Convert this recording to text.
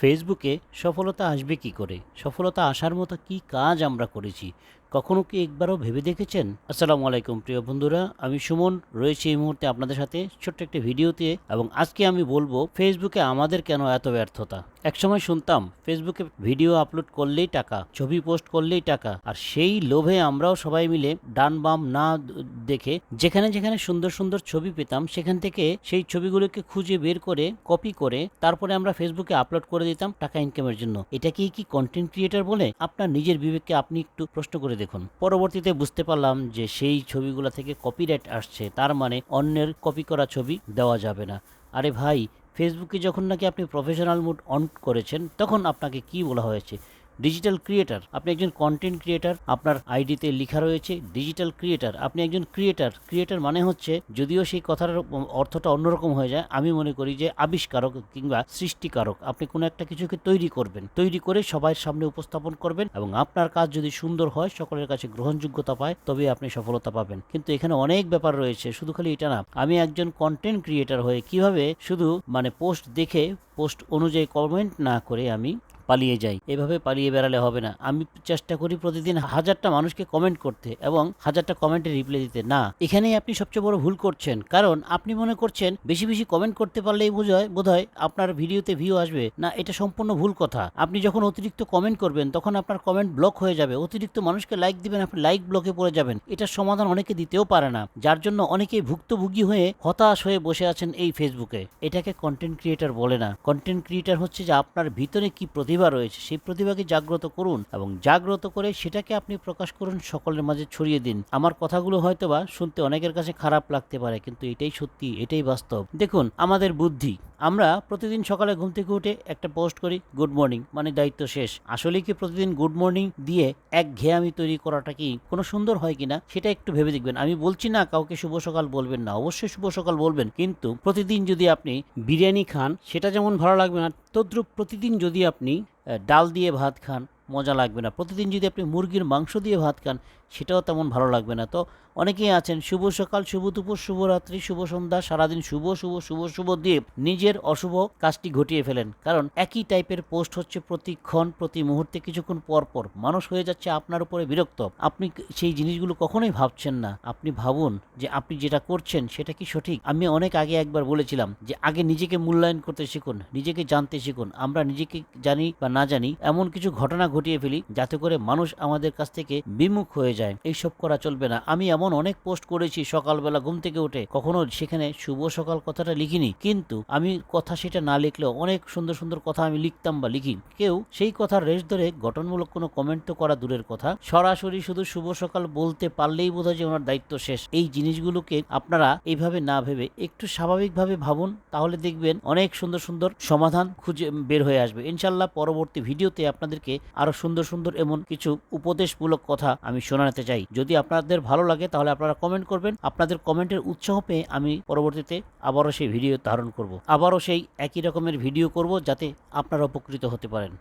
ফেসবুকে সফলতা আসবে কি করে? সফলতা আসার মতো কি কাজ আমরা করেছি? কখনো কি একবারও ভেবে দেখেছেন? আসসালামু আলাইকুম, প্রিয় বন্ধুরা। আমি সুমন, রয়েছি এই মুহূর্তে আপনাদের সাথে ছোট্ট একটি ভিডিওতে এবং আজকে আমি বলব, ফেসবুকে আমাদের কেন এত ব্যর্থতা? একসময় শুনতাম, ফেসবুকে ভিডিও আপলোড করলেই টাকা, ছবি পোস্ট করলেই টাকা, আর সেই লোভে আমরাও সবাই মিলে ডান বাম না দেখে যেখানে যেখানে সুন্দর সুন্দর ছবি পেতাম, সেখান থেকে সেই ছবিগুলোকে খুঁজে বের করে কপি করে, তারপরে আমরা ফেসবুকে আপলোড করে দিতাম টাকা ইনকামের জন্য। এটা কি কি কন্টেন্ট ক্রিয়েটার বলে? আপনার নিজের বিবেককে আপনি একটু প্রশ্ন করে দেখুন। পরবর্তীতে বুঝতে পারলাম যে সেই ছবিগুলো থেকে কপিরাইট আসছে, তার মানে অন্যের কপি করা ছবি দেওয়া যাবে না। আরে ভাই ফেসবুকে যখন নাকি আপনি প্রফেশনাল মুড অন করেছেন, তখন আপনাকে কি বলা হয়েছে? ডিজিটাল ক্রিয়েটার আপনি একজন কন্টেন্ট ক্রিয়েটার আপনার আইডিতে লেখা রয়েছে ডিজিটাল ক্রিয়েটার আপনি একজন ক্রিয়েটার ক্রিয়েটার মানে হচ্ছে, যদিও সেই কথার অর্থটা অন্যরকম হয়ে যায়, আমি মনে করি যে আবিষ্কারক কিংবা সৃষ্টিকারক। আপনি কোনো একটা কিছুকে তৈরি করবেন। তৈরি করে সবার সামনে উপস্থাপন করবেন এবং আপনার কাজ যদি সুন্দর হয়, সকলের কাছে গ্রহণযোগ্যতা পায় তবে আপনি সফলতা পাবেন। কিন্তু এখানে অনেক ব্যাপার রয়েছে, শুধু খালি এটা না। আমি একজন কন্টেন্ট ক্রিয়েটার হয়ে কীভাবে শুধু মানে পোস্ট দেখে পোস্ট অনুযায়ী কমেন্ট না করে আমি পালিয়ে যাই। এভাবে পালিয়ে বেড়ালে হবে না। আমি চেষ্টা করি প্রতিদিন হাজারটা মানুষকে কমেন্ট করতে এবং হাজারটা কমেন্টে রিপ্লাই দিতে। না, এখানেই আপনি সবচেয়ে বড় ভুল করছেন। কারণ আপনি মনে করছেন বেশি বেশি কমেন্ট করতে পারলেই বোঝায়, বোধহয় আপনার ভিডিওতে ভিউ আসবে। না, এটা সম্পূর্ণ ভুল কথা। আপনি যখন অতিরিক্ত কমেন্ট করবেন, তখন আপনার কমেন্ট ব্লক হয়ে যাবে। অতিরিক্ত মানুষকে লাইক দিবেন, আপনি লাইক ব্লকে পড়ে যাবেন। এটার সমাধান অনেকে দিতেও পারে না। যার জন্য অনেকেই ভুক্তভোগী হয়ে হতাশ হয়ে বসে আছেন এই ফেসবুকে এটাকে কন্টেন্ট ক্রিয়েটার বলে না। কন্টেন্ট ক্রিয়েটার হচ্ছে যে আপনার ভিতরে কি প্রতিভা রয়েছে, সেই প্রতিভাকে জাগ্রত করুন এবং জাগ্রত করে সেটাকে আপনি প্রকাশ করুন, সকলের মাঝে ছড়িয়ে দিন। আমার কথাগুলো হয়তোবা শুনতে অনেকের কাছে খারাপ লাগতে পারে, কিন্তু এটাই সত্যি, এটাই বাস্তব। দেখুন, আমাদের বুদ্ধি। আমরা প্রতিদিন সকালে ঘুম থেকে উঠে একটা পোস্ট করি, গুড মর্নিং মানে দায়িত্ব শেষ। আসলে কি প্রতিদিন গুড মর্নিং দিয়ে এক ঘেয়ামি তৈরি করাটা কি কোনো সুন্দর হয় কিনা, সেটা একটু ভেবে দেখবেন। আমি বলছি না, কাউকে শুভ সকাল বলবেন না, অবশ্যই শুভ সকাল বলবেন। কিন্তু প্রতিদিন যদি আপনি বিরিয়ানি খান, সেটা যেমন ভালো লাগবে না তদ্রুপ প্রতিদিন যদি আপনি ডাল দিয়ে ভাত খান, মজা লাগবে না। প্রতিদিন যদি আপনি মুরগির মাংস দিয়ে ভাত খান সেটাও তেমন ভালো লাগবে না। তো অনেকেই আছেন, শুভ সকাল, শুভ দুপুর শুভরাত্রি শুভ সন্ধ্যা, সারাদিন শুভ শুভ শুভ শুভ দিয়ে নিজের অশুভ কাজটি ঘটিয়ে ফেলেন। কারণ একই টাইপের পোস্ট হচ্ছে প্রতিক্ষণ প্রতি মুহূর্তে কিছুক্ষণ পর পর। মানুষ হয়ে যাচ্ছে আপনার উপরে বিরক্ত। আপনি সেই জিনিসগুলো কখনোই ভাবছেন না। আপনি ভাবুন যে আপনি যেটা করছেন সেটা কি সঠিক? আমি অনেক আগে একবার বলেছিলাম যে আগে নিজেকে মূল্যায়ন করতে শিখুন, নিজেকে জানতে শিখুন। আমরা নিজেকে জানি বা না জানি এমন কিছু ঘটনা ঘটিয়ে ফেলি যাতে করে মানুষ আমাদের কাছ থেকে বিমুখ হয়ে যায়। এইসব করা চলবে না। আমি এমন অনেক পোস্ট করেছি সকালবেলা ঘুম থেকে উঠে। কখনো সেখানে শুভ সকাল কথাটা লিখিনি। কিন্তু আমি কথা সেটা না লিখলেও অনেক সুন্দর সুন্দর কথা আমি লিখতাম বা লিখি। কেউ সেই কথার রেশ ধরে গঠনমূলক কোনো কমেন্ট তো করা দূরের কথা। সরাসরি শুধু শুভ সকাল বলতে পারলেই বোধ হয় যে ওনার দায়িত্ব শেষ। এই জিনিসগুলোকে আপনারা এইভাবে না ভেবে একটু স্বাভাবিকভাবে ভাবুন, তাহলে দেখবেন অনেক সুন্দর সুন্দর সমাধান খুঁজে বের হয়ে আসবে। ইনশাল্লাহ পরবর্তী ভিডিওতে আপনাদেরকে আরও সুন্দর সুন্দর এমন কিছু উপদেশমূলক কথা আমি শোনাতে চাই। যদি আপনাদের ভালো লাগে তাহলে আপনারা কমেন্ট করবেন। আপনাদের কমেন্টের উৎসাহ পেয়ে আমি পরবর্তীতে আবারও সেই ভিডিও ধারণ করব। আবারও সেই একই রকমের ভিডিও করব যাতে আপনারা উপকৃত হতে পারেন।